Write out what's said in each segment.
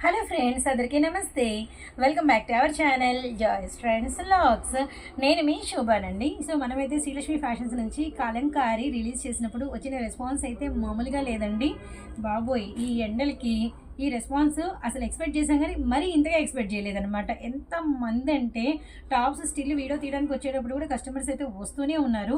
Hello friends అందరికీ నమస్తే. Welcome back to our channel Joy's friends logs. నేను మీ శోభానండి. సో మనమైతే శ్రీలక్ష్మి ఫ్యాషన్స్ నుంచి కలంకారీ రిలీజ్ చేసినప్పుడు వచ్చిన రెస్పాన్స్ అయితే మామూలుగా లేదండి. బాబోయ్ ఈ ఎండలకి ఈ రెస్పాన్స్ అసలు ఎక్స్పెక్ట్ చేసాం కానీ మరీ ఇంతగా ఎక్స్పెక్ట్ చేయలేదన్నమాట. ఎంతమంది అంటే టాప్స్ స్టిల్ వీడియో తీయడానికి వచ్చేటప్పుడు కూడా కస్టమర్స్ అయితే వస్తూనే ఉన్నారు.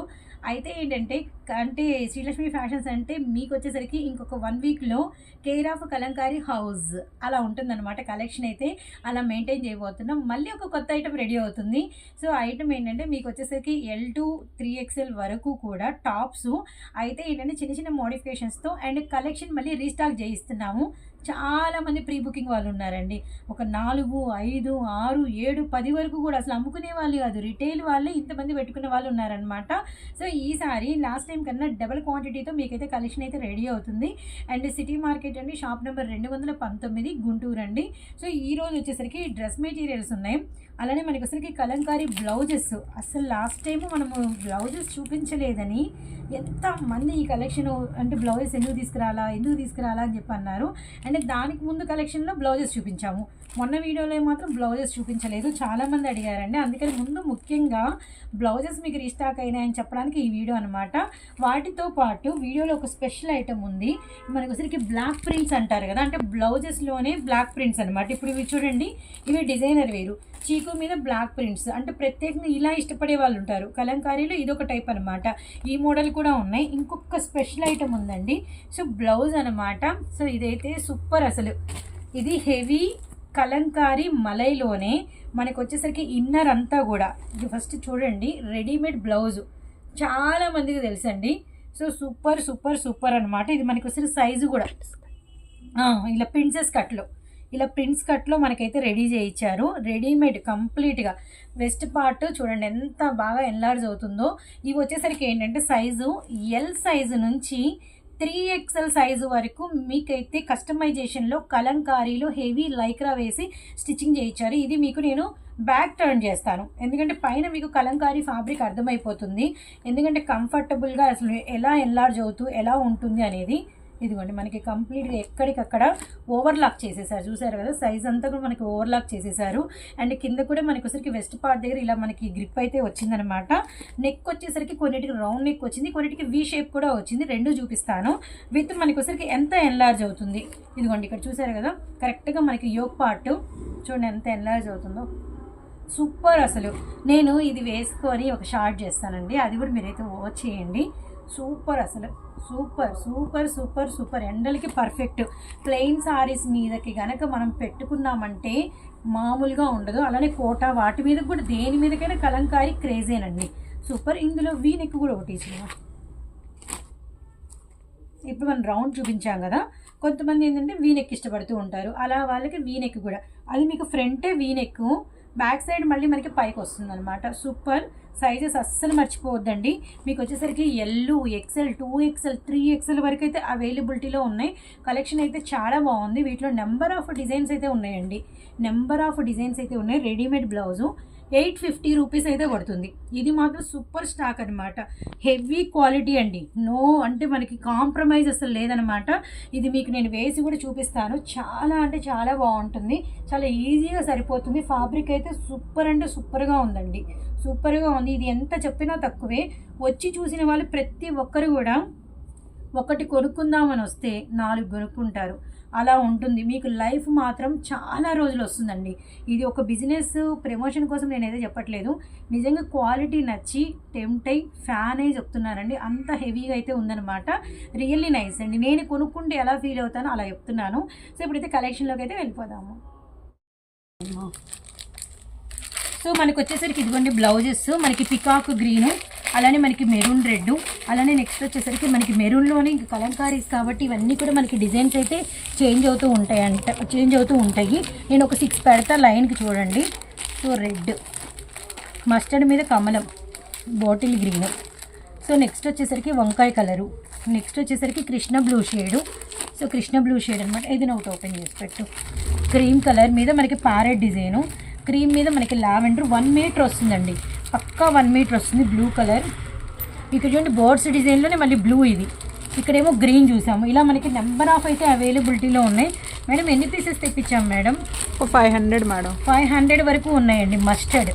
అయితే ఏంటంటే అంటే శ్రీలక్ష్మి ఫ్యాషన్స్ అంటే మీకు వచ్చేసరికి ఇంకొక వన్ వీక్లో కేర్ ఆఫ్ కలంకారీ హౌస్ అలా ఉంటుందన్నమాట కలెక్షన్ అయితే. అలా మెయింటైన్ చేయబోతున్నాం. మళ్ళీ ఒక కొత్త ఐటమ్ రెడీ అవుతుంది. సో ఐటమ్ ఏంటంటే మీకు వచ్చేసరికి ఎల్ టు త్రీ ఎక్స్ఎల్ వరకు కూడా టాప్స్ అయితే ఏంటంటే చిన్న చిన్న మోడిఫికేషన్స్తో అండ్ కలెక్షన్ మళ్ళీ రీస్టాక్ చేయిస్తున్నాము. చాలా మంది ప్రీ బుకింగ్ వాళ్ళు ఉన్నారండి ఒక నాలుగు ఐదు ఆరు ఏడు పది వరకు కూడా అసలు అమ్ముకునే వాళ్ళు కాదు. రిటైల్ వాళ్ళే ఇంతమంది పెట్టుకునే వాళ్ళు ఉన్నారనమాట సో ఈసారి లాస్ట్ టైం కన్నా డబల్ క్వాంటిటీతో మీకైతే కలెక్షన్ అయితే రెడీ అవుతుంది. అండ్ సిటీ మార్కెట్ అండి షాప్ నెంబర్ రెండు వందల పంతొమ్మిది గుంటూరు అండి సో ఈ రోజు వచ్చేసరికి డ్రెస్ మెటీరియల్స్ ఉన్నాయి. అలానే మనకి అసలుకి కలంకారీ బ్లౌజెస్. అసలు లాస్ట్ టైం మనము బ్లౌజెస్ చూపించలేదని ఎంతమంది ఈ కలెక్షన్ అంటే బ్లౌజెస్ ఎందుకు తీసుకురాలా ఎందుకు తీసుకురాలా అని చెప్పి అన్నారు. అంటే దానికి ముందు కలెక్షన్లో బ్లౌజెస్ చూపించాము. మొన్న వీడియోలో మాత్రం బ్లౌజెస్ చూపించలేదు. చాలామంది అడిగారండి. అందుకని ముందు ముఖ్యంగా బ్లౌజెస్ మీకు రీస్టాక్ అయినాయని చెప్పడానికి ఈ వీడియో అనమాట వాటితో పాటు వీడియోలో ఒక స్పెషల్ ఐటమ్ ఉంది. మనకు ఒకసారికి బ్లాక్ ప్రింట్స్ అంటారు కదా అంటే బ్లౌజెస్లోనే బ్లాక్ ప్రింట్స్ అనమాట ఇప్పుడు ఇవి చూడండి ఇవి డిజైనర్ వేరు. చీకు మీద బ్లాక్ ప్రింట్స్. అంటే ప్రత్యేకంగా ఇలా ఇష్టపడే వాళ్ళు ఉంటారు. కలంకారీలో ఇదొక టైప్ అనమాట ఈ మోడల్ కూడా ఉన్నాయి. ఇంకొక స్పెషల్ ఐటమ్ ఉందండి. సో బ్లౌజ్ అనమాట సో ఇదైతే సూపర్ అసలు. ఇది హెవీ కలంకారీ మలైలోనే మనకు వచ్చేసరికి ఇన్నర్ అంతా కూడా. ఇది ఫస్ట్ చూడండి. Readymade blouse. చాలా మందికి తెలుసండి. సో సూపర్ సూపర్ సూపర్ అనమాట ఇది మనకి వచ్చిన సైజు కూడా. ఇలా ప్రిన్సెస్ కట్లో. ఇలా ప్రిన్స్ కట్లో మనకైతే రెడీ చేయించారు. రెడీమేడ్ కంప్లీట్గా. వెస్ట్ పార్ట్ చూడండి ఎంత బాగా ఎన్లార్జ్ అవుతుందో. ఇవి వచ్చేసరికి ఏంటంటే సైజు ఎల్ సైజు నుంచి త్రీ ఎక్స్ఎల్ సైజు వరకు మీకైతే కస్టమైజేషన్లో కలంకారీలో హెవీ లైక్రా వేసి స్టిచ్చింగ్ చేయించారు. ఇది మీకు నేను బ్యాక్ టర్న్ చేస్తాను. ఎందుకంటే పైన మీకు కలంకారీ ఫ్యాబ్రిక్ అర్థమైపోతుంది. ఎందుకంటే కంఫర్టబుల్గా అసలు ఎలా ఎన్లార్జ్ అవుతూ ఎలా ఉంటుంది అనేది ఇదిగోండి మనకి కంప్లీట్గా ఎక్కడికక్కడ ఓవర్లాక్ చేసేసారు. చూసారు కదా సైజ్ అంతా కూడా మనకి ఓవర్లాక్ చేసేసారు. అండ్ కింద కూడా మనకి వచ్చరికి వెస్ట్ పార్ట్ దగ్గర ఇలా మనకి గ్రిప్ అయితే వచ్చిందనమాట నెక్ వచ్చేసరికి కొన్నిటికి రౌండ్ నెక్ వచ్చింది కొన్నిటికి వీ షేప్ కూడా వచ్చింది. రెండు చూపిస్తాను. విత్ మనకి వచ్చరికి ఎంత ఎన్లార్జ్ అవుతుంది? ఇదిగోండి ఇక్కడ చూసారు కదా కరెక్ట్గా మనకి యోగ్ పార్ట్ చూడండి ఎంత ఎన్లార్జ్ అవుతుందో. సూపర్ అసలు. నేను ఇది వేసుకొని ఒక షార్ట్ చేస్తానండి. అది కూడా మీరైతే వాచ్ చేయండి. సూపర్ అసలు. Super super super super. ఎండలకి పర్ఫెక్ట్. ప్లెయిన్ సారీస్ మీదకి గనక మనం పెట్టుకున్నామంటే మామూలుగా ఉండదు. అలానే కోట వాటి మీద కూడా దేని మీదకైనా కలంకారీ క్రేజేనండి. సూపర్. ఇందులో వీ నెక్ కూడా ఒకటి ఇచ్చిన ఇప్పుడు మనం రౌండ్ చూపించాం కదా. కొంతమంది ఏంటంటే వీనెక్ ఇష్టపడుతూ ఉంటారు. అలా వాళ్ళకి వీనెక్ కూడా. అది మీకు ఫ్రంటే వీనెక్ బ్యాక్ సైడ్ మళ్ళీ మనకి పైకి వస్తుంది అనమాట సూపర్. సైజెస్ అస్సలు మర్చిపోవద్దండి. మీకు వచ్చేసరికి L XL two XL three XL వరకు అయితే అవైలబిలిటీలో ఉన్నాయి. కలెక్షన్ అయితే చాలా బాగుంది. వీటిలో నెంబర్ ఆఫ్ డిజైన్స్ అయితే ఉన్నాయండి. నెంబర్ ఆఫ్ డిజైన్స్ అయితే ఉన్నాయి. Readymade blouse eight fifty rupees అయితే పడుతుంది. ఇది మాత్రం సూపర్ స్టాక్ అనమాట హెవీ క్వాలిటీ అండి. నో అంటే మనకి కాంప్రమైజ్ అసలు లేదనమాట ఇది మీకు నేను వేసి కూడా చూపిస్తాను. చాలా అంటే చాలా బాగుంటుంది. చాలా ఈజీగా సరిపోతుంది. ఫ్యాబ్రిక్ అయితే సూపర్ అంటే సూపర్గా ఉందండి. సూపర్గా ఉంది. ఇది ఎంత చెప్పినా తక్కువే. వచ్చి చూసిన వాళ్ళు ప్రతి ఒక్కరు కూడా ఒకటి కొనుక్కుందామని వస్తే నాలుగు కొనుక్కుంటారు. అలా ఉంటుంది. మీకు లైఫ్ మాత్రం చాలా రోజులు వస్తుందండి. ఇది ఒక బిజినెస్ ప్రమోషన్ కోసం నేనైతే చెప్పట్లేదు. నిజంగా క్వాలిటీ నచ్చి టెంప్ట్ అయి ఫ్యాన్ అయి చెప్తున్నానండి అంత హెవీగా అయితే ఉందన్నమాట. రియల్లీ నైస్ అండి. నేను కొనుక్కుంటే ఎలా ఫీల్ అవుతానో అలా చెప్తున్నాను. సో ఇప్పుడైతే కలెక్షన్లోకి అయితే వెళ్ళిపోదాము. సో మనకు వచ్చేసరికి ఇదిగోండి బ్లౌజెస్. మనకి పికాక్ గ్రీన్. అలానే మనకి మెరూన్ రెడ్ అలానే నెక్స్ట్ వచ్చేసరికి మనకి మెరూన్లోనే ఇంక కలంకారీస్ కాబట్టి ఇవన్నీ కూడా మనకి డిజైన్స్ అయితే చేంజ్ అవుతూ ఉంటాయి అంట చేంజ్ అవుతూ ఉంటాయి. నేను ఒక సిక్స్ పెడతా లైన్కి చూడండి. So red. మస్టర్డ్ మీద కమలం బాటిల్ గ్రీన్. సో నెక్స్ట్ వచ్చేసరికి వంకాయ కలరు. నెక్స్ట్ వచ్చేసరికి Krishna blue shade. So Krishna blue shade అనమాట ఇది ఒకటి ఓపెన్ చేసి పెట్టు. క్రీమ్ కలర్ మీద మనకి ప్యారెట్ డిజైను. క్రీమ్ మీద మనకి లావెండర్ వన్ మీటర్ వస్తుందండి. పక్కా వన్ మీటర్ వస్తుంది బ్లూ కలర్ ఇక్కడ చూడండి బోర్డ్స్ డిజైన్లోనే మళ్ళీ బ్లూ ఇది. ఇక్కడేమో గ్రీన్ చూసాము. ఇలా మనకి నెంబర్ ఆఫ్ అయితే అవైలబిలిటీలో ఉన్నాయి. మేడం ఎన్ని pieces తెప్పించాం madam five hundred madam five hundred వరకు ఉన్నాయండి మస్టర్డ్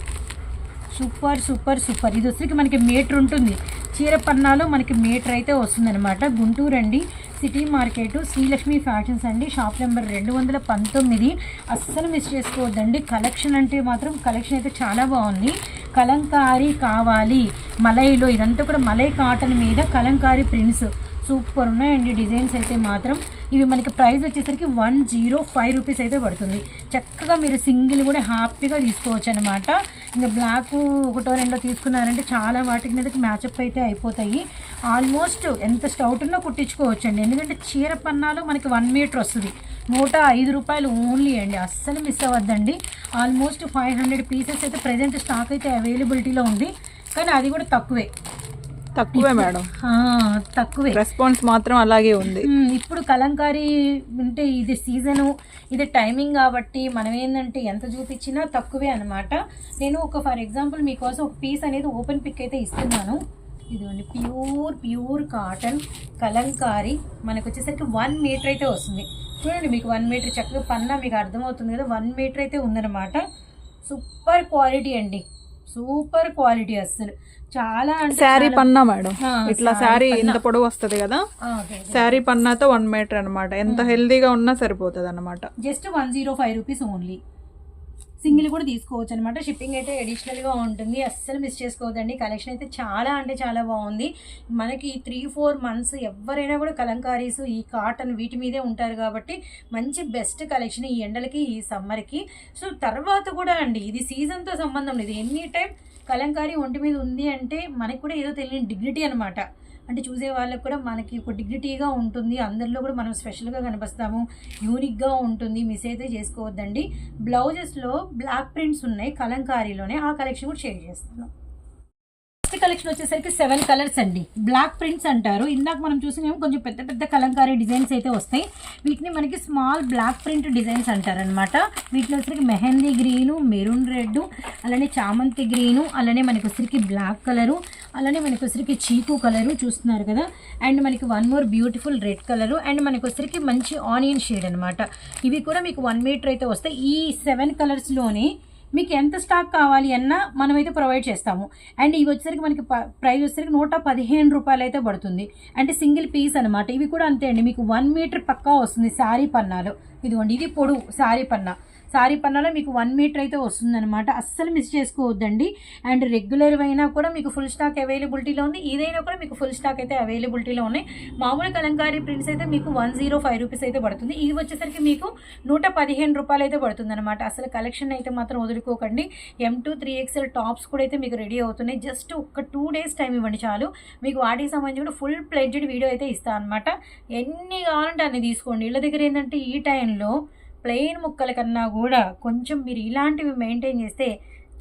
సూపర్ సూపర్ సూపర్ ఇది వచ్చరికి మనకి మీటర్ ఉంటుంది. చీర పన్నాలో మనకి మీటర్ అయితే వస్తుందన్నమాట. గుంటూరు అండి. సిటీ మార్కెట్ శ్రీలక్ష్మి ఫ్యాషన్స్ అండి. షాప్ నెంబర్ రెండు వందల పంతొమ్మిది. అస్సలు మిస్ చేసుకోవద్దండి. కలెక్షన్ అంటే మాత్రం కలెక్షన్ అయితే చాలా బాగుంది. కలంకారీ కావాలి. మలైలో ఇదంతా కూడా మలై కాటన్ మీద కలంకారీ ప్రింట్స్. సూపర్ ఉన్నాయండి. డిజైన్స్ అయితే మాత్రం ఇవి మనకి ప్రైస్ వచ్చేసరికి వన్ జీరో ఫైవ్ రూపీస్ అయితే పడుతుంది. చక్కగా మీరు సింగిల్ కూడా హ్యాపీగా తీసుకోవచ్చు అనమాట ఇంకా బ్లాక్ ఒకటో రెండో తీసుకున్నారంటే చాలా వాటికి మీదకి మ్యాచప్ అయితే అయిపోతాయి. ఆల్మోస్ట్ ఎంత స్టౌట్ ఉన్నా కుట్టించుకోవచ్చు అండి ఎందుకంటే చీర పన్నాలు మనకి వన్ మీటర్ వస్తుంది. నూట ఐదు రూపాయలు ఓన్లీ అండి. అస్సలు మిస్ అవ్వద్దండి. ఆల్మోస్ట్ ఫైవ్ హండ్రెడ్ పీసెస్ అయితే ప్రజెంట్ స్టాక్ అయితే అవైలబిలిటీలో ఉంది. కానీ అది కూడా తక్కువే. తక్కువే మేడం. తక్కువే. రెస్పాన్స్ మాత్రం అలాగే ఉంది. ఇప్పుడు కలంకారీ అంటే ఇది సీజను ఇది టైమింగ్ కాబట్టి మనం ఏంటంటే ఎంత చూపించినా తక్కువే అనమాట నేను ఒక ఫర్ ఎగ్జాంపుల్ మీకోసం ఒక పీస్ అనేది ఓపెన్ పిక్ అయితే ఇస్తున్నాను. ఇదిగోండి ప్యూర్ ప్యూర్ కాటన్ కలంకారీ. మనకు వచ్చేసరికి వన్ మీటర్ అయితే వస్తుంది. చూడండి మీకు వన్ మీటర్ చక్కగా పన్నా మీకు అర్థమవుతుంది కదా వన్ మీటర్ అయితే ఉందన్నమాట. సూపర్ క్వాలిటీ అండి. సూపర్ క్వాలిటీ అస్సలు. చాలా శారీ పన్నా మేడం. ఇట్లా శారీ. ఇంత పొడవు వస్తుంది కదా. శారీ పన్నాతో వన్ మీటర్ అన్నమాట. ఎంత హెల్దీగా ఉన్నా సరిపోతుంది అన్నమాట just one zero five rupees only. Single కూడా తీసుకోవచ్చు అనమాట షిప్పింగ్ అయితే అడిషనల్గా ఉంటుంది. అస్సలు మిస్ చేసుకోవద్దండి. కలెక్షన్ అయితే చాలా అంటే చాలా బాగుంది. మనకి త్రీ ఫోర్ మంత్స్ ఎవరైనా కూడా కలంకారీస్ ఈ కాటన్ వీటి మీదే ఉంటారు కాబట్టి మంచి బెస్ట్ కలెక్షన్ ఈ ఎండలకి ఈ సమ్మర్కి సో తర్వాత కూడా అండి ఇది సీజన్తో సంబంధం లేదు. ఎనీ టైం కలంకారీ ఒంటి మీద ఉంది అంటే మనకు కూడా ఏదో తెలియని డిగ్నిటీ అనమాట అంటే చూసే వాళ్ళకి కూడా మనకి ఒక డిగ్నిటీగా ఉంటుంది. అందరిలో కూడా మనం స్పెషల్గా కనిపిస్తాము. యూనిక్గా ఉంటుంది. మిస్ అయితే చేసుకోవద్దండి. బ్లౌజెస్లో బ్లాక్ ప్రింట్స్ ఉన్నాయి. కలంకారీలోనే ఆ కలెక్షన్ కూడా షేర్ చేస్తాను. ఫస్ట్ కలెక్షన్ వచ్చేసరికి సెవెన్ కలర్స్ అండి. బ్లాక్ ప్రింట్స్ అంటారు. ఇందాక మనం చూసినేమో కొంచెం పెద్ద పెద్ద కలంకారీ డిజైన్స్ అయితే వస్తాయి. వీటిని మనకి స్మాల్ బ్లాక్ ప్రింట్ డిజైన్స్ అంటారనమాట వీటిలో వచ్చరికి మెహందీ గ్రీను మెరూన్ రెడ్ అలానే చామంతి గ్రీను అలానే మనకి వచ్చరికి బ్లాక్ కలరు అలానే మనకి వచ్చరికి చీకు కలరు చూస్తున్నారు కదా. అండ్ మనకి one more beautiful red colour. And మనకి వచ్చరికి మంచి ఆనియన్ షేడ్ అనమాట ఇవి కూడా మీకు వన్ మీటర్ అయితే వస్తాయి. ఈ సెవెన్ కలర్స్లోనే మీకు ఎంత స్టాక్ కావాలి అన్నా మనమైతే ప్రొవైడ్ చేస్తాము. అండ్ ఇవి వచ్చేసరికి మనకి ప్రైస్ వచ్చేసరికి నూట పదిహేను రూపాయలు అయితే పడుతుంది. అంటే సింగిల్ పీస్ అనమాట ఇవి కూడా అంతే అండి. మీకు వన్ మీటర్ పక్కా వస్తుంది శారీ పన్నాలో. ఇదిగోండి ఇది పొడవు శారీ పన్నా. సారీ పన్నాలో మీకు వన్ మీటర్ అయితే వస్తుందన్నమాట. అస్సలు మిస్ చేసుకోవద్దండి. అండ్ రెగ్యులర్ అయినా కూడా మీకు ఫుల్ స్టాక్ అవైలబిలిటీలో ఉంది. ఏదైనా కూడా మీకు ఫుల్ స్టాక్ అయితే అవైలబిలిటీలో ఉన్నాయి. మామూలు కలంకారీ ప్రింట్స్ అయితే మీకు వన్ జీరో ఫైవ్ రూపీస్ అయితే పడుతుంది. ఇది వచ్చేసరికి మీకు నూట పదిహేను రూపాయలు అయితే పడుతుందనమాట అసలు కలెక్షన్ అయితే మాత్రం వదులుకోకండి. M to three XL tops కూడా అయితే మీకు రెడీ అవుతున్నాయి. జస్ట్ ఒక టూ డేస్ టైం ఇవ్వండి చాలు. మీకు వాటికి సంబంధించి కూడా ఫుల్ ప్లెడ్జ్డ్ వీడియో అయితే ఇస్తాను అనమాట ఎన్ని కావాలంటే అన్ని తీసుకోండి. ఇళ్ళ దగ్గర ఏంటంటే ఈ టైంలో ప్లెయిన్ ముక్కల కన్నా కూడా కొంచెం మీరు ఇలాంటివి మెయింటైన్ చేస్తే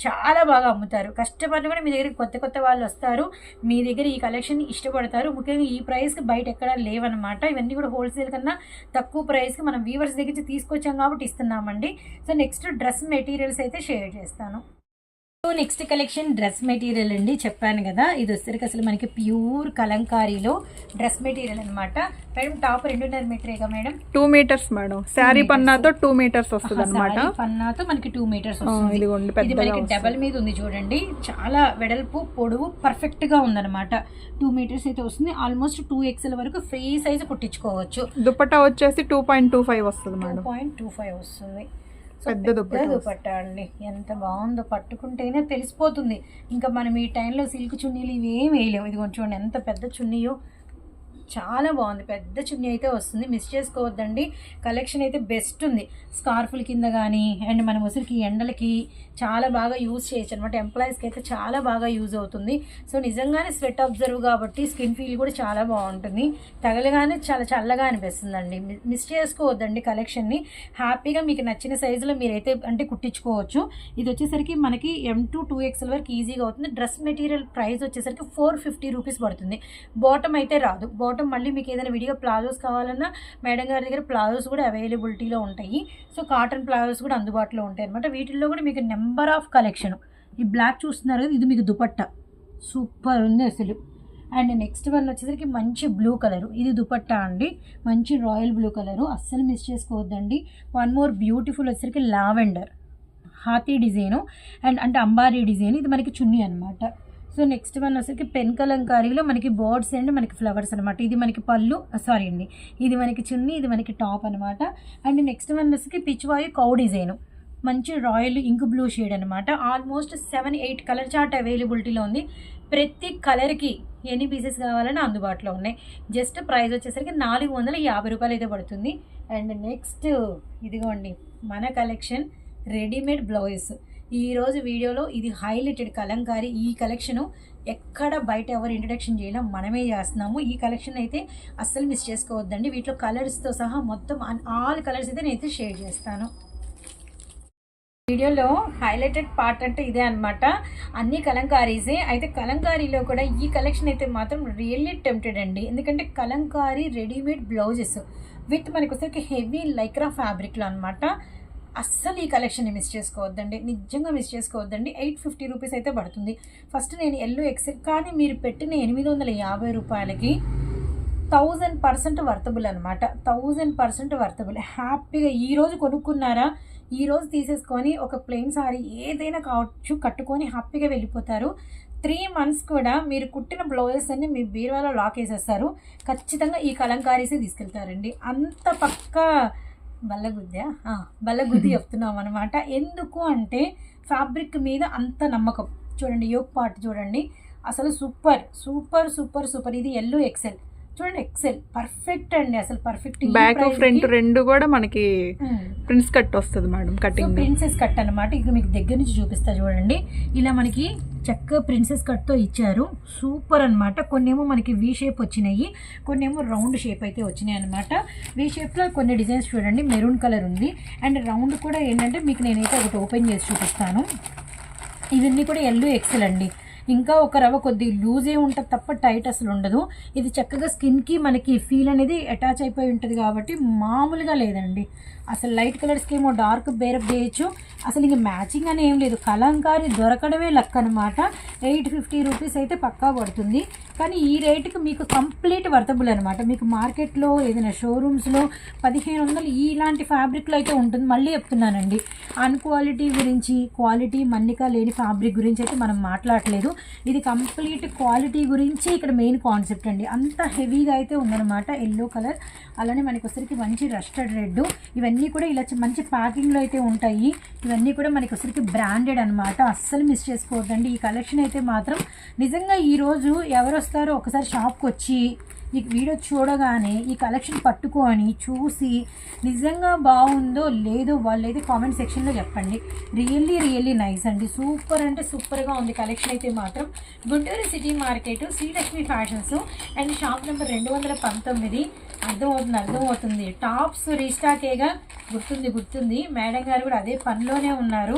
చాలా బాగా అమ్ముతారు. కష్టపడి కూడా మీ దగ్గరికి కొత్త కొత్త వాళ్ళు వస్తారు. మీ దగ్గర ఈ కలెక్షన్ ఇష్టపడతారు. ముఖ్యంగా ఈ ప్రైస్కి బయట ఎక్కడా లేవన్నమాట ఇవన్నీ కూడా హోల్సేల్ కన్నా తక్కువ ప్రైస్కి మనం వీవర్స్ దగ్గర నుంచి తీసుకొచ్చాం కాబట్టి ఇస్తున్నామండి. సో నెక్స్ట్ డ్రెస్ మెటీరియల్స్ అయితే షేర్ చేస్తాను. నెక్స్ట్ కలెక్షన్ డ్రెస్ మెటీరియల్ అండి చెప్పాను కదా. ఇది వచ్చేసరికి అసలు మనకి ప్యూర్ కలంకారీలో డ్రెస్ మెటీరియల్ అనమాట మేడం టాప్ రెండున్నర మీటరేగా madam? Two metres madam. Sari పన్నాతో two metres వస్తుంది అనమాట పన్నాతో మనకి టూ మీటర్స్ వస్తుంది. ఇది మనకి డబల్ మీద ఉంది చూడండి. చాలా వెడల్పు పొడవు పర్ఫెక్ట్గా ఉందన్నమాట. టూ మీటర్స్ అయితే వస్తుంది. ఆల్మోస్ట్ టూ ఎక్స్ఎల్ వరకు ఫ్రీ సైజ్ కుట్టించుకోవచ్చు. దుపట్టా వచ్చేసి టూ పాయింట్ టూ ఫైవ్ వస్తుంది మేడం. పాయింట్ టూ ఫైవ్ వస్తుంది. పెద్ద దుపట్టా అండి? ఎంత బాగుందో పట్టుకుంటేనే తెలిసిపోతుంది. ఇంకా మనం ఈ టైంలో సిల్క్ చున్నీలు ఇవేం వేయలేము. ఇది కొంచెం చూడండి ఎంత పెద్ద చున్నీయో. చాలా బాగుంది. పెద్ద చున్నీ అయితే వస్తుంది. మిస్ చేసుకోవద్దండి. కలెక్షన్ అయితే బెస్ట్ ఉంది. స్కార్ఫుల కింద కానీ అండ్ మన ముసురుకి ఎండలకి చాలా బాగా యూజ్ చేయొచ్చు అనమాట ఎంప్లాయీస్కి అయితే చాలా బాగా యూజ్ అవుతుంది. సో నిజంగానే స్వెట్ అబ్జర్వ్ కాబట్టి స్కిన్ ఫీల్ కూడా చాలా బాగుంటుంది. తగలగానే చాలా చల్లగా అనిపిస్తుందండి. మిస్ చేసుకోవద్దండి కలెక్షన్ని. హ్యాపీగా మీకు నచ్చిన సైజులో మీరైతే అంటే కుట్టించుకోవచ్చు. ఇది వచ్చేసరికి మనకి ఎం టూ టూ ఎక్స్ఎల్ వరకు ఈజీగా అవుతుంది. డ్రెస్ మెటీరియల్ ప్రైస్ వచ్చేసరికి ఫోర్ ఫిఫ్టీ రూపీస్ పడుతుంది. బాటమ్ అయితే రాదు. బాటమ్ మళ్ళీ మీకు ఏదైనా విడిగా ప్లాజోస్ కావాలన్నా మేడం గారి దగ్గర ప్లాజోస్ కూడా అవైలబిలిటీలో ఉంటాయి. సో కాటన్ ప్లాజోస్ కూడా అందుబాటులో ఉంటాయి అనమాట వీటిల్లో కూడా మీకు నెంబర్ ఆఫ్ కలెక్షన్. ఈ బ్లాక్ చూస్తున్నారు కదా ఇది మీకు దుపట్టా. సూపర్ ఉంది అసలు. అండ్ నెక్స్ట్ వన్ వచ్చేసరికి మంచి బ్లూ కలర్. ఇది దుపట్టా అండి. మంచి రాయల్ బ్లూ కలరు. అస్సలు మిస్ చేసుకోవద్దండి. వన్ మోర్ బ్యూటిఫుల్ వచ్చేసరికి లావెండర్. హాతీ డిజైను. అండ్ అంటే అంబారీ డిజైన్. ఇది మనకి చున్నీ అనమాట సో నెక్స్ట్ వన్ వచ్చేసరికి పెన్ కలంకారీలో మనకి బర్డ్స్ అండ్ మనకి ఫ్లవర్స్ అనమాట ఇది మనకి పళ్ళు సారీ అండి. ఇది మనకి చున్నీ ఇది మనకి టాప్ అనమాట అండ్ నెక్స్ట్ వన్ వచ్చేసరికి పిచ్వాయి కౌ డిజైను. మంచి రాయల్ ఇంక్ బ్లూ షేడ్ అనమాట almost seven eight colour chart అవైలబిలిటీలో ఉంది. ప్రతి కలర్కి ఎన్ని పీసెస్ కావాలని అందుబాటులో ఉన్నాయి. జస్ట్ ప్రైస్ వచ్చేసరికి నాలుగు వందల యాభై రూపాయలు అయితే పడుతుంది. అండ్ నెక్స్ట్ ఇదిగోండి మన కలెక్షన్ రెడీమేడ్ బ్లౌజ్ ఈరోజు వీడియోలో ఇది హైలైటెడ్ కలంకారీ. ఈ కలెక్షను ఎక్కడ బయట ఎవరు ఇంట్రడక్షన్ చేయడం మనమే చేస్తున్నాము. ఈ కలెక్షన్ అయితే అస్సలు మిస్ చేసుకోవద్దండి. వీటిలో కలర్స్తో సహా మొత్తం ఆల్ కలర్స్ అయితే నేనైతే షేర్ చేస్తాను. వీడియోలో హైలైటెడ్ పార్ట్ అంటే ఇదే అనమాట అన్ని కలంకారీసే. అయితే కలంకారీలో కూడా ఈ కలెక్షన్ అయితే మాత్రం రియల్లీ టెంప్టెడ్ అండి. ఎందుకంటే కలంకారీ రెడీమేడ్ బ్లౌజెస్ విత్ మనకు వచ్చేసరికి హెవీ లైక్రా ఫ్యాబ్రిక్లో అనమాట అస్సలు ఈ కలెక్షన్ని మిస్ చేసుకోవద్దండి. నిజంగా మిస్ చేసుకోవద్దండి. ఎయిట్ ఫిఫ్టీ రూపీస్ అయితే పడుతుంది. ఫస్ట్ నేను ఎల్లో ఎక్సెల్ కానీ మీరు పెట్టిన ఎనిమిది వందల యాభై రూపాయలకి థౌజండ్ పర్సెంట్ వర్తబుల్ అనమాట థౌజండ్ పర్సెంట్ వర్తబుల్. హ్యాపీగా ఈ రోజు కొనుక్కున్నారా? ఈరోజు తీసేసుకొని ఒక ప్లెయిన్ సారీ ఏదైనా కావచ్చు కట్టుకొని హ్యాపీగా వెళ్ళిపోతారు. త్రీ మంత్స్ కూడా మీరు కుట్టిన బ్లౌజెస్ అన్ని మీ బీరువాలో లాక్ వేసేస్తారు. ఖచ్చితంగా ఈ కలంకారీసే తీసుకెళ్తారండి. అంత పక్కా బల్లగుద్దా? బల్లగుద్ది చెప్తున్నాం అనమాట ఎందుకు అంటే ఫ్యాబ్రిక్ మీద అంత నమ్మకం. చూడండి యోగ్ పార్ట్ చూడండి. అసలు సూపర్ సూపర్ సూపర్ సూపర్. ఇది ఎల్లో ఎక్సెల్. చూడండి ఎక్సెల్ పర్ఫెక్ట్ అండి అసలు పర్ఫెక్ట్ బ్యాక్ ఫ్రంట్ రెండు కూడా మనకి ప్రిన్స్ కట్ వస్తుంది మేడం కటింగ్ ప్రిన్సెస్ కట్ అనమాట ఇది మీకు దగ్గర నుంచి చూపిస్తా చూడండి. ఇలా మనకి చక్క ప్రిన్సెస్ కట్తో ఇచ్చారు. సూపర్ అనమాట కొన్నేమో మనకి వి షేప్ వచ్చినాయి. కొన్నేమో రౌండ్ షేప్ అయితే వచ్చినాయి అనమాట వి షేప్లో కొన్ని డిజైన్స్ చూడండి. మెరూన్ కలర్ ఉంది. అండ్ రౌండ్ కూడా ఏంటంటే మీకు నేనైతే ఒకటి ఓపెన్ చేసి చూపిస్తాను. ఇవన్నీ కూడా ఎల్లో ఎక్సెల్ అండి. ఇంకా ఒక రవ్వ కొద్ది లూజే ఉంటుంది తప్ప టైట్ అసలు ఉండదు. ఇది చక్కగా స్కిన్కి మనకి ఫీల్ అనేది అటాచ్ అయిపోయి ఉంటుంది కాబట్టి మామూలుగా లేదండి. అసలు లైట్ కలర్స్కి ఏమో డార్క్ బేరప్ చేయొచ్చు. అసలు ఇంక మ్యాచింగ్ అని ఏం లేదు. కలంకారీ దొరకడమే లక్ అనమాట ఎయిట్ ఫిఫ్టీ రూపీస్ అయితే పక్కా పడుతుంది. కానీ ఈ రేటుకి మీకు కంప్లీట్ వర్తబుల్ అనమాట మీకు మార్కెట్లో ఏదైనా షోరూమ్స్లో పదిహేను వందలు ఇలాంటి ఫ్యాబ్రిక్లో అయితే ఉంటుంది. మళ్ళీ చెప్తున్నానండి. అన్క్వాలిటీ గురించి క్వాలిటీ మన్నిక లేని ఫ్యాబ్రిక్ గురించి అయితే మనం మాట్లాడలేదు. ఇది కంప్లీట్ క్వాలిటీ గురించి ఇక్కడ మెయిన్ కాన్సెప్ట్ అండి. అంత హెవీగా అయితే ఉందన్నమాట ఎల్లో కలర్. అలానే మనకి వచ్చరికి మంచి రస్టర్డ్ రెడ్. ఇవన్నీ కూడా ఇలా మంచి ప్యాకింగ్లో అయితే ఉంటాయి. ఇవన్నీ కూడా మనకి వచ్చరికి బ్రాండెడ్ అనమాట అస్సలు మిస్ చేసుకోవద్దండి. ఈ కలెక్షన్ అయితే మాత్రం నిజంగా ఈరోజు ఎవరు వస్తారో ఒకసారి షాప్కి వచ్చి ఈ వీడియో చూడగానే ఈ కలెక్షన్ పట్టుకొని చూసి నిజంగా బాగుందో లేదో వాళ్ళు కామెంట్ సెక్షన్లో చెప్పండి. రియల్లీ రియల్లీ నైస్ అండి. సూపర్ అంటే సూపర్గా ఉంది. కలెక్షన్ అయితే మాత్రం Guntur city market Srilakshmi fashions and shop number రెండు వందల పంతొమ్మిది. అర్థమవుతుంది అర్థమవుతుంది. టాప్స్ రీస్టాకేగా గుర్తుంది గుర్తుంది. మేడం గారు కూడా అదే పనిలోనే ఉన్నారు.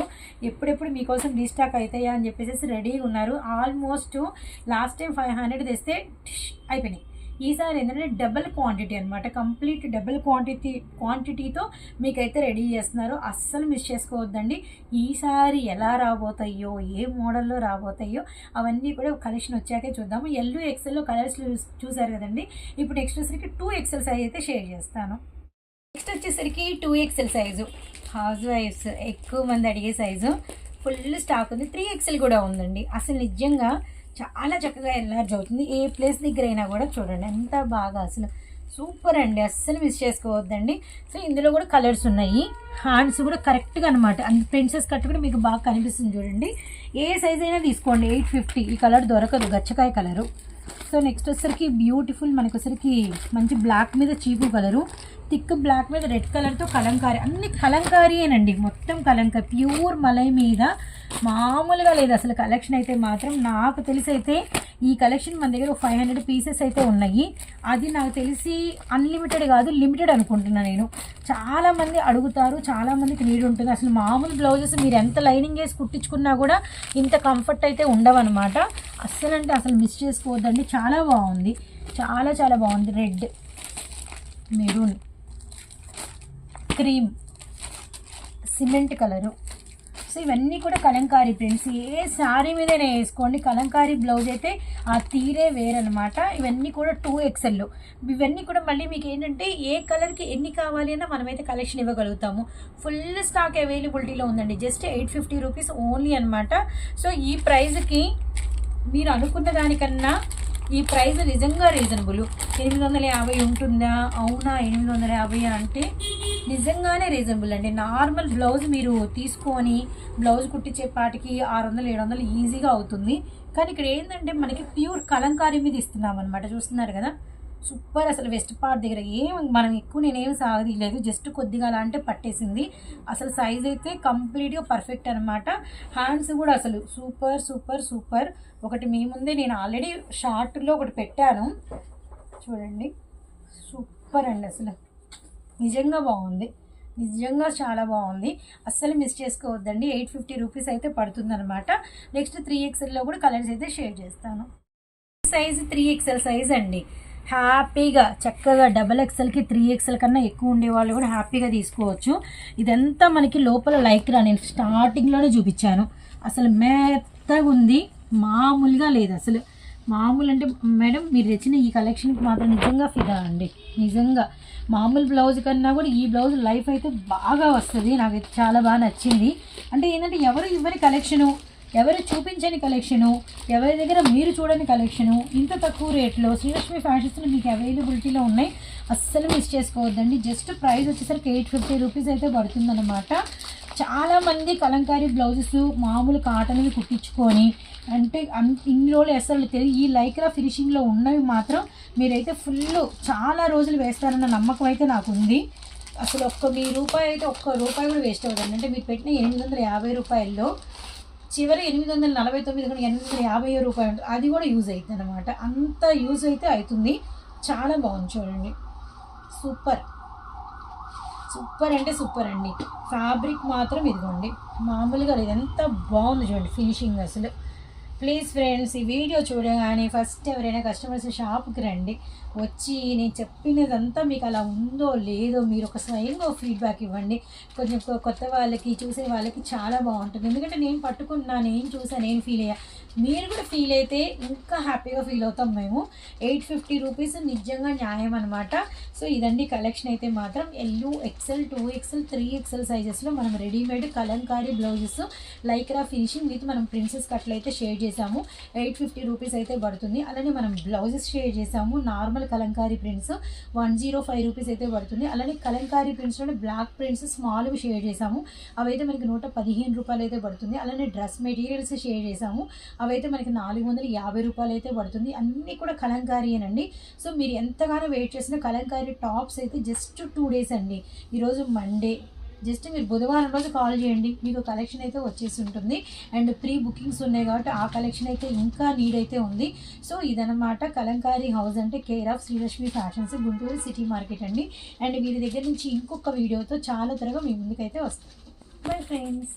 ఎప్పుడెప్పుడు మీకోసం రీస్టాక్ అవుతాయా అని చెప్పేసి రెడీగా ఉన్నారు. Almost last time five hundred తెస్తే టిష్ అయిపోయినాయి. ఈసారి ఏంటంటే డబుల్ క్వాంటిటీ అనమాట కంప్లీట్ డబుల్ క్వాంటిటీ క్వాంటిటీతో మీకైతే రెడీ చేస్తున్నారు. అస్సలు మిస్ చేసుకోవద్దండి. ఈసారి ఎలా రాబోతాయో ఏ మోడల్లో రాబోతాయో అవన్నీ కూడా కలెక్షన్ వచ్చాకే చూద్దాము. ఎల్లు ఎక్సెల్లో కలర్స్ చూసారు కదండి. ఇప్పుడు నెక్స్ట్ వచ్చేసరికి టూ ఎక్సెల్ సైజ్ అయితే షేర్ చేస్తాను. నెక్స్ట్ వచ్చేసరికి టూ ఎక్సెల్ సైజు హౌస్ వైఫ్స్ ఎక్కువ మంది అడిగే సైజు ఫుల్ స్టాక్ ఉంది. త్రీ ఎక్సెల్ కూడా ఉందండి. అసలు నిజంగా చాలా చక్కగా ఎన్లార్జ్ అవుతుంది. ఏ ప్లేస్ దగ్గర అయినా కూడా చూడండి. ఎంత బాగా అసలు సూపర్ అండి. అస్సలు మిస్ చేసుకోవద్దండి. సో ఇందులో కూడా కలర్స్ ఉన్నాయి. హ్యాండ్స్ కూడా కరెక్ట్గా అనమాట అండ్ ప్రిన్సెస్ కట్ కూడా మీకు బాగా కనిపిస్తుంది చూడండి. ఏ సైజ్ అయినా తీసుకోండి. Eight fifty. ఈ కలర్ దొరకదు. గచ్చకాయ కలరు. సో నెక్స్ట్ వచ్చేసరికి బ్యూటిఫుల్ మనకు వచ్చరికి మంచి బ్లాక్ మీద చీపు కలరు. థిక్ బ్లాక్ మీద రెడ్ కలర్తో కలంకారీ. అన్ని కలంకారీయేనండి. మొత్తం కలంకారీ. ప్యూర్ మలై మీద మామూలుగా లేదు. అసలు కలెక్షన్ అయితే మాత్రం నాకు తెలిసి అయితే ఈ కలెక్షన్ మన దగ్గర ఫైవ్ హండ్రెడ్ పీసెస్ అయితే ఉన్నాయి. అది నాకు తెలిసి అన్లిమిటెడ్ కాదు లిమిటెడ్ అనుకుంటున్నాను నేను. చాలామంది అడుగుతారు చాలామందికి నీడ్ ఉంటుంది. అసలు మామూలు బ్లౌజెస్ మీరు ఎంత లైనింగ్ వేసి కుట్టించుకున్నా కూడా ఇంత కంఫర్ట్ అయితే ఉండవన్నమాట. అస్సలు అంటే అసలు మిస్ చేసుకోవద్దండి. చాలా బాగుంది. చాలా చాలా బాగుంది. Red maroon cream cement colour so ఇవన్నీ కూడా కలంకారీ ప్రింట్స్ ఏ శారీ మీదనే వేసుకోండి. కలంకారీ బ్లౌజ్ అయితే ఆ తీరే వేరనమాట ఇవన్నీ కూడా టూ ఎక్సెల్ ఇవన్నీ కూడా మళ్ళీ మీకు ఏంటంటే ఏ కలర్కి ఎన్ని కావాలి అన్నా మనమైతే కలెక్షన్ ఇవ్వగలుగుతాము. ఫుల్ స్టాక్ అవైలబిలిటీలో ఉందండి. Just eight fifty rupees only అనమాట సో ఈ ప్రైస్కి మీరు అనుకున్న దానికన్నా ఈ ప్రైస్ నిజంగా రీజనబుల్ ఎనిమిది వందల యాభై ఉంటుందా? అవునా? ఎనిమిది వందల యాభై అంటే నిజంగానే రీజనబుల్ అండి. నార్మల్ బ్లౌజ్ మీరు తీసుకొని బ్లౌజ్ కుట్టించే పాటికి ఆరు వందలు ఏడు వందలు ఈజీగా అవుతుంది. కానీ ఇక్కడ ఏంటంటే మనకి ప్యూర్ కలంకారీ మీద ఇస్తున్నాం అనమాట చూస్తున్నారు కదా? సూపర్ అసలు వెస్ట్ పార్ట్ దగ్గర ఏం మనం ఎక్కువ నేనేం సాగదీయలేదు. జస్ట్ కొద్దిగా అలా అంటే పట్టేసింది. అసలు సైజ్ అయితే కంప్లీట్గా పర్ఫెక్ట్ అనమాట హ్యాండ్స్ కూడా అసలు సూపర్ సూపర్ సూపర్ ఒకటి మీ ముందే నేను ఆల్రెడీ షార్ట్లో ఒకటి పెట్టాను. చూడండి. సూపర్ అండి అసలు. నిజంగా బాగుంది. నిజంగా చాలా బాగుంది. అస్సలు మిస్ చేసుకోవద్దండి. ఎయిట్ ఫిఫ్టీ రూపీస్ అయితే పడుతుందనమాట నెక్స్ట్ త్రీ ఎక్స్ఎల్లో కూడా కలర్స్ అయితే షేర్ చేస్తాను. సైజ్ త్రీ ఎక్స్ఎల్ సైజ్ అండి. హ్యాపీగా చక్కగా డబల్ ఎక్స్ఎల్కి త్రీ ఎక్స్ఎల్ కన్నా ఎక్కువ ఉండే వాళ్ళు కూడా హ్యాపీగా తీసుకోవచ్చు. ఇదంతా మనకి లోపల లైక్ రా నేను స్టార్టింగ్లోనే చూపించాను. అసలు మెత్తగా ఉంది. మామూలుగా లేదు అసలు. మామూలు అంటే మేడం మీరు తెచ్చిన ఈ కలెక్షన్కి మాత్రం నిజంగా ఫిదా అండి. నిజంగా. మామూలు బ్లౌజ్ కన్నా కూడా ఈ బ్లౌజ్ లైఫ్ అయితే బాగా వస్తుంది. నాకు చాలా బాగా నచ్చింది. అంటే ఏంటంటే ఎవరు ఇవ్వని కలెక్షను ఎవరు చూపించని కలెక్షను ఎవరి దగ్గర మీరు చూడని కలెక్షను ఇంత తక్కువ రేట్లో శ్రీలక్ష్మి ఫ్యాషన్స్లో మీకు అవైలబిలిటీలో ఉన్నాయి. అస్సలు మిస్ చేసుకోవద్దండి. జస్ట్ ప్రైస్ వచ్చేసరికి ఎయిట్ ఫిఫ్టీ రూపీస్ అయితే పడుతుందన్నమాట. చాలామంది కలంకారీ బ్లౌజెస్ మామూలు కాటన్వి కుట్టించుకొని అంటే అన్ ఇన్ని రోజులు అసలు తెలియదు. ఈ లైక్రా ఫినిషింగ్లో ఉన్నవి మాత్రం మీరైతే ఫుల్ చాలా రోజులు వేస్తారన్న నమ్మకం అయితే నాకు ఉంది అసలు ఒక్క మీ రూపాయి అయితే ఒక్క రూపాయి కూడా వేస్ట్ అవ్వదండి. అంటే మీరు పెట్టిన ఎనిమిది వందల యాభై రూపాయల్లో చివరి ఎనిమిది వందల నలభై తొమ్మిది కూడా ఎనిమిది వందల యాభై రూపాయలు ఉంటుంది అది కూడా యూజ్ అవుతుంది అనమాట అంత యూజ్ అయితే అవుతుంది చాలా బాగుంది చూడండి. సూపర్. సూపర్ అంటే సూపర్ అండి. ఫ్యాబ్రిక్ మాత్రం ఇదిగోండి. మామూలుగా లేదు. ఎంత బాగుంది చూడండి ఫినిషింగ్ అసలు. ప్లీజ్ ఫ్రెండ్స్ ఈ వీడియో చూడగానే ఫస్ట్ ఎవరైనా కస్టమర్స్ షాప్కి రండి. వచ్చి నేను చెప్పినదంతా మీకు అలా ఉందో లేదో మీరు ఒక స్వయంగా ఫీడ్బ్యాక్ ఇవ్వండి. కొంచెం కొ- కొత్త వాళ్ళకి చూసే వాళ్ళకి చాలా బాగుంటుంది. ఎందుకంటే నేను పట్టుకున్నా నేను చూసా నేను ఫీల్ అయ్యా. మీరు కూడా ఫీల్ అయితే ఇంకా హ్యాపీగా ఫీల్ అవుతాం మేము. ఎయిట్ ఫిఫ్టీ రూపీస్ నిజంగా న్యాయం అనమాట సో ఇదండి కలెక్షన్ అయితే మాత్రం L XL two XL three XL సైజెస్లో మనం readymade Kalamkari blouses lycra finishing with మనం ప్రిన్సెస్ కట్లు అయితే షేర్ చేసాము. ఎయిట్ ఫిఫ్టీ రూపీస్ అయితే పడుతుంది. అలానే మనం బ్లౌజెస్ షేర్ చేసాము. Normal Kalamkari prints one zero five rupees అయితే పడుతుంది. అలానే కలంకారీ ప్రింట్స్లోనే బ్లాక్ ప్రింట్స్ స్మాల్వి షేర్ చేసాము. అవైతే మనకి నూట పదిహేను రూపాయలు అయితే పడుతుంది. అలానే డ్రెస్ మెటీరియల్స్ షేర్ చేసాము. అవైతే మనకి నాలుగు వందల యాభై రూపాయలు అయితే పడుతుంది. అన్నీ కూడా కలంకారీయేనండి. సో మీరు ఎంతగానో వెయిట్ చేసిన కలంకారీ టాప్స్ అయితే జస్ట్ టూ డేస్ అండి. ఈరోజు మండే. జస్ట్ మీరు బుధవారం రోజు కాల్ చేయండి. మీకు కలెక్షన్ అయితే వచ్చేసి ఉంటుంది. అండ్ ప్రీ బుకింగ్స్ ఉన్నాయి కాబట్టి ఆ కలెక్షన్ అయితే ఇంకా నీడ్ అయితే ఉంది. సో ఇదనమాట కలంకారీ హౌస్ అంటే care of Srilakshmi fashions Guntur city market అండి. అండ్ వీరి దగ్గర నుంచి ఇంకొక వీడియోతో చాలా త్వరగా మీ ముందుకైతే వస్తాం. Bye friends.